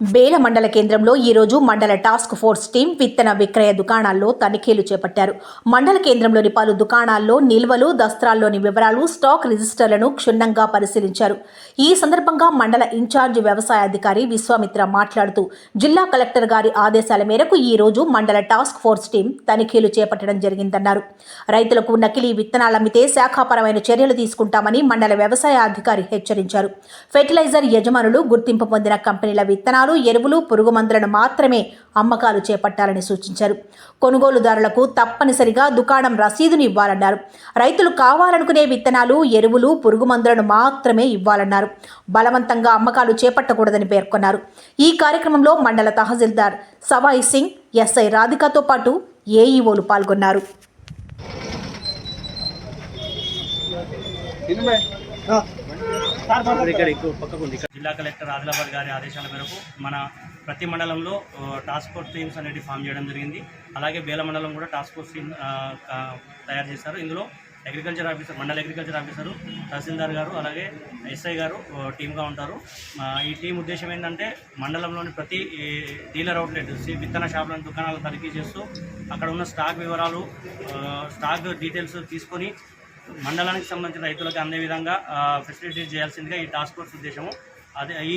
బేల మండల కేంద్రంలో ఈరోజు మండల టాస్క్ ఫోర్స్ టీం విత్తన విక్రయ దుకాణాల్లో తనిఖీలు చేపట్టారు. మండల కేంద్రంలోని పలు దుకాణాల్లో నిల్వలు దస్త్రాల్లోని వివరాలు స్టాక్ రిజిస్టర్లను క్షుణ్ణంగా పరిశీలించారు. ఈ సందర్భంగా మండల ఇన్ఛార్జ్ వ్యవసాయ అధికారి విశ్వామిత్ర మాట్లాడుతూ జిల్లా కలెక్టర్ గారి ఆదేశాల మేరకు ఈ రోజు మండల టాస్క్ ఫోర్స్ టీం తనిఖీలు చేపట్టడం జరిగిందన్నారు. రైతులకు నకిలీ విత్తనాలమ్మితే శాఖాపరమైన చర్యలు తీసుకుంటామని మండల వ్యవసాయ అధికారి హెచ్చరించారు. ఫెర్టిలైజర్ యజమానులు గుర్తింపు పొందిన కంపెనీల విత్తనాలు ఎరువులు పురుగు మందులను మాత్రమే అమ్మకాలు చేపట్టాలని సూచించారు. కొనుగోలుదారులకు తప్పనిసరిగా దుకాణం రసీదును ఇవ్వాలన్నారు. రైతులు కావాలనుకునే విత్తనాలు ఎరువులు పురుగు మందులను మాత్రమే ఇవ్వాలన్నారు. బలవంతంగా అమ్మకాలు చేపట్టకూడదని పేర్కొన్నారు. ఈ కార్యక్రమంలో మండల తహసీల్దార్ సవాయి సింగ్ ఎస్ఐ రాధికతో పాటు ఏఈఓలు పాల్గొన్నారు. ఇక్కడ జిల్లా కలెక్టర్ ఆదిలాబాద్ గారి ఆదేశాల మేరకు మన ప్రతి మండలంలో టాస్క్ ఫోర్స్ టీమ్స్ అనేవి ఫామ్ చేయడం జరిగింది. అలాగే బేల మండలం కూడా టాస్క్ ఫోర్స్ టీమ్ తయారు చేశారు. ఇందులో అగ్రికల్చర్ ఆఫీసర్ మండల అగ్రికల్చర్ ఆఫీసరు తహసీల్దార్ గారు అలాగే ఎస్ఐ గారు టీమ్గా ఉంటారు. ఈ టీం ఉద్దేశం ఏంటంటే మండలంలోని ప్రతి డీలర్ అవుట్లెట్ సి- విత్తన షాపులను దుకాణాలు తనిఖీ చేస్తూ అక్కడ ఉన్న స్టాక్ వివరాలు స్టాక్ డీటెయిల్స్ తీసుకొని మండలానికి సంబంధించిన రైతులకు అందే విధంగా ఫెసిలిటీస్ చేయాల్సిందిగా ఈ టాస్క్ ఫోర్స్ ఉద్దేశము. అదే ఈ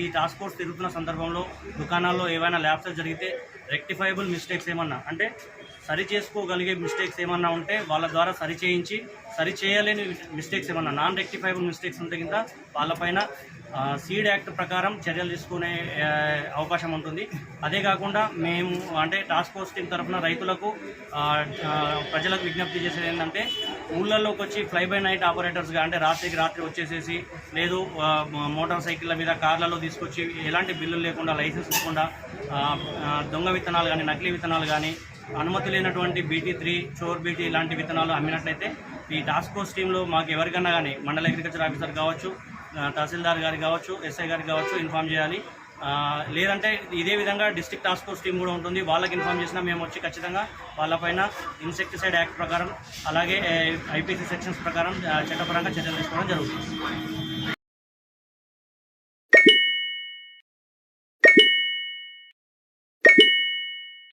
ఈ టాస్క్ ఫోర్స్ తిరుగుతున్న సందర్భంలో దుకాణాల్లో ఏవైనా ల్యాబ్స్ జరిగితే రెక్టిఫైబుల్ మిస్టేక్స్ ఏమన్నా అంటే సరి చేసుకోగలిగే మిస్టేక్స్ ఏమన్నా ఉంటే వాళ్ళ ద్వారా సరిచేయించి సరిచేయలేని సరి చేయలేని మిస్టేక్స్ ఏమన్నా నాన్ రెక్టిఫైబుల్ మిస్టేక్స్ ఉంటే కింద వాళ్ళపైన సీడ్ యాక్ట్ ప్రకారం చర్యలు తీసుకునే అవకాశం ఉంటుంది. అదే కాకుండా మేము అంటే టాస్క్ ఫోర్స్ టీం తరఫున రైతులకు ప్రజలకు విజ్ఞప్తి చేసేది ఏంటంటే ఊళ్ళల్లోకి వచ్చి ఫ్లై బై నైట్ ఆపరేటర్స్గా అంటే రాత్రికి రాత్రి వచ్చేసేసి లేదు మోటార్ సైకిళ్ళ మీద కార్లలో తీసుకొచ్చి ఎలాంటి బిల్లులు లేకుండా లైసెన్స్ లేకుండా దొంగ విత్తనాలు కానీ నకిలీ విత్తనాలు కానీ అనుమతి లేనటువంటి బీటీ త్రీ చోర్ బీటీ ఇలాంటి విత్తనాలు అమ్మినట్లయితే ఈ టాస్క్ ఫోర్స్ టీంలో మాకు ఎవరికన్నా కానీ మండల అగ్రికల్చర్ ఆఫీసర్ కావచ్చు తహసీల్దార్ గారు కావచ్చు ఎస్ఐ గారు కావచ్చు ఇన్ఫామ్ చేయాలి. లేదంటే ఇదే విధంగా డిస్ట్రిక్ట్ టాస్క్ ఫోర్స్ టీం కూడా ఉంటుంది. వాళ్ళకి ఇన్ఫామ్ చేసినా మేము వచ్చి ఖచ్చితంగా వాళ్ళపైన ఇన్సెక్టిసైడ్ యాక్ట్ ప్రకారం అలాగే ఐపీసీ సెక్షన్స్ ప్రకారం చట్టపరంగా చర్యలు తీసుకోవడం జరుగుతుంది.